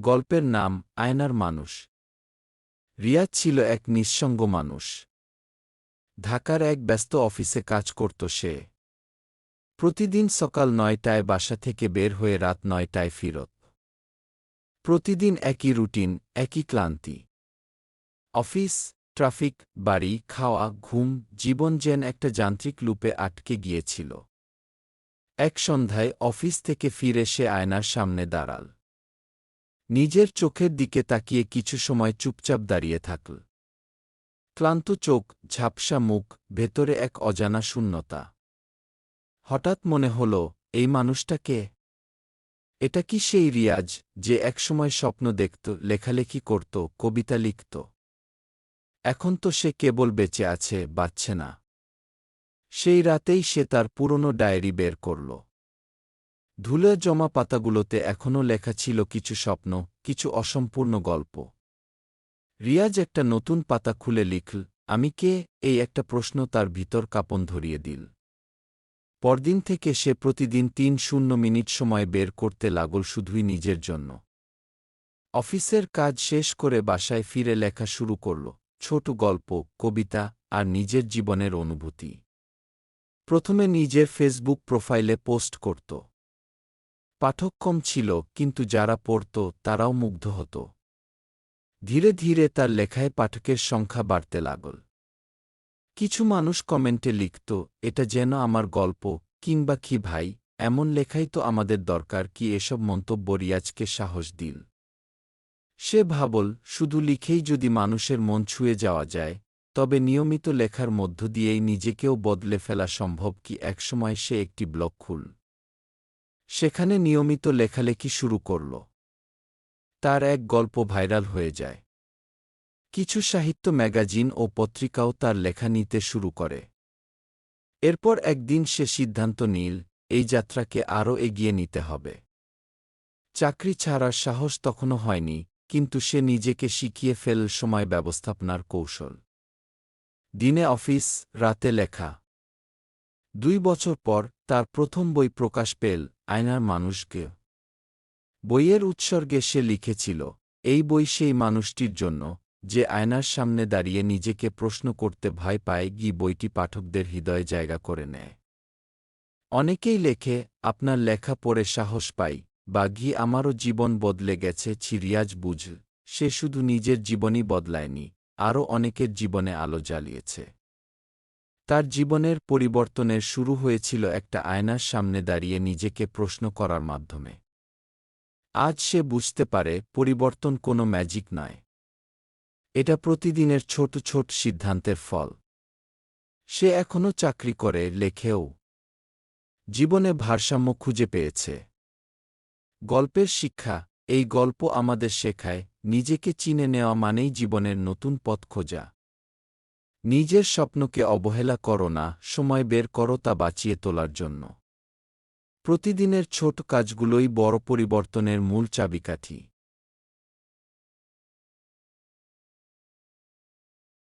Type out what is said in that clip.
গল্পের নাম আয়নার মানুষ। রিয়াজ ছিল এক নিঃসঙ্গ মানুষ। ঢাকার এক ব্যস্ত অফিসে কাজ করত সে। প্রতিদিন সকাল নয়টায় বাসা থেকে বের হয়ে রাত নয়টায় ফিরত। প্রতিদিন একই রুটিন, একই ক্লান্তি। অফিস, ট্রাফিক, বাড়ি, খাওয়া, ঘুম, জীবন যেন একটা যান্ত্রিক লুপে আটকে গিয়েছিল। এক সন্ধ্যায় অফিস থেকে ফিরে সে আয়নার সামনে দাঁড়াল। নিজের চোখের দিকে তাকিয়ে কিছু সময় চুপচাপ দাঁড়িয়ে থাকল। ক্লান্ত চোখ, ঝাপসা মুখ, ভেতরে এক অজানা শূন্যতা। হঠাৎ মনে হল, এই মানুষটা কে? এটা কি সেই রিয়াজ, যে একসময় স্বপ্ন দেখত, লেখালেখি করত, কবিতা লিখত? এখন তো সে কেবল বেঁচে আছে, বাচ্ছে না। সেই রাতেই সে তার পুরনো ডায়েরি বের করল। ধুলে জমা পাতাগুলোতে এখনও লেখা ছিল কিছু স্বপ্ন, কিছু অসম্পূর্ণ গল্প। রিয়াজ একটা নতুন পাতা খুলে লিখল, আমি কে? এই একটা প্রশ্ন তার ভিতর কাপন ধরিয়ে দিল। পরদিন থেকে সে প্রতিদিন তিন শূন্য মিনিট সময় বের করতে লাগল শুধুই নিজের জন্য। অফিসের কাজ শেষ করে বাসায় ফিরে লেখা শুরু করল, ছোট গল্প, কবিতা আর নিজের জীবনের অনুভূতি। প্রথমে নিজের ফেসবুক প্রোফাইলে পোস্ট করত। পাঠক কম ছিল, কিন্তু যারা পড়ত, তারাও মুগ্ধ হতো। ধীরে ধীরে তার লেখায় পাঠকের সংখ্যা বাড়তে লাগল। কিছু মানুষ কমেন্টে লিখত, এটা যেন আমার গল্প, কিংবা কি ভাই, এমন লেখাই তো আমাদের দরকার, কি এসব মন্তব্য রিয়াজকে সাহস দিল? সে ভাবল, শুধু লিখেই যদি মানুষের মন ছুঁয়ে যাওয়া যায়, তবে নিয়মিত লেখার মধ্য দিয়েই নিজেকেও বদলে ফেলা সম্ভব কি? একসময় সে একটি ব্লগ খুল সেখানে নিয়মিত লেখালেখি শুরু করল। তার এক গল্প ভাইরাল হয়ে যায়। কিছু সাহিত্য ম্যাগাজিন ও পত্রিকাও তার লেখা নিতে শুরু করে। এরপর একদিন সে সিদ্ধান্ত নিল, এই যাত্রাকে আরও এগিয়ে নিতে হবে। চাকরি ছাড়ার সাহস তখনও হয়নি, কিন্তু সে নিজেকে শিখিয়ে ফেল সময় ব্যবস্থাপনার কৌশল। দিনে অফিস, রাতে লেখা। দুই বছর পর তার প্রথম বই প্রকাশ পেল আয়নার মানুষকে। বইয়ের উৎসর্গে সে লিখেছিল, এই বই সেই মানুষটির জন্য, যে আয়নার সামনে দাঁড়িয়ে নিজেকে প্রশ্ন করতে ভয় পায় গি বইটি পাঠকদের হৃদয়ে জায়গা করে নেয়। অনেকেই লেখে, আপনার লেখা পড়ে সাহস পাই বা ঘি আমারও জীবন বদলে গেছে ছিরিয়াজ বুঝ, সে শুধু নিজের জীবনই বদলায়নি, আরও অনেকের জীবনে আলো জ্বালিয়েছে। তার জীবনের পরিবর্তনের শুরু হয়েছিল একটা আয়নার সামনে দাঁড়িয়ে নিজেকে প্রশ্ন করার মাধ্যমে। আজ সে বুঝতে পারে, পরিবর্তন কোনো ম্যাজিক নয়। এটা প্রতিদিনের ছোট ছোট সিদ্ধান্তের ফল। সে এখনও চাকরি করে, লেখেও। জীবনে ভারসাম্য খুঁজে পেয়েছে। গল্পের শিক্ষা, এই গল্প আমাদের শেখায়, নিজেকে চিনে নেওয়া মানেই জীবনের নতুন পথ খোঁজা। নিজের স্বপ্নকে অবহেলা করো না, সময় বের করো তা বাঁচিয়ে তোলার জন্য। প্রতিদিনের ছোট কাজগুলোই বড় পরিবর্তনের মূল চাবিকাঠি।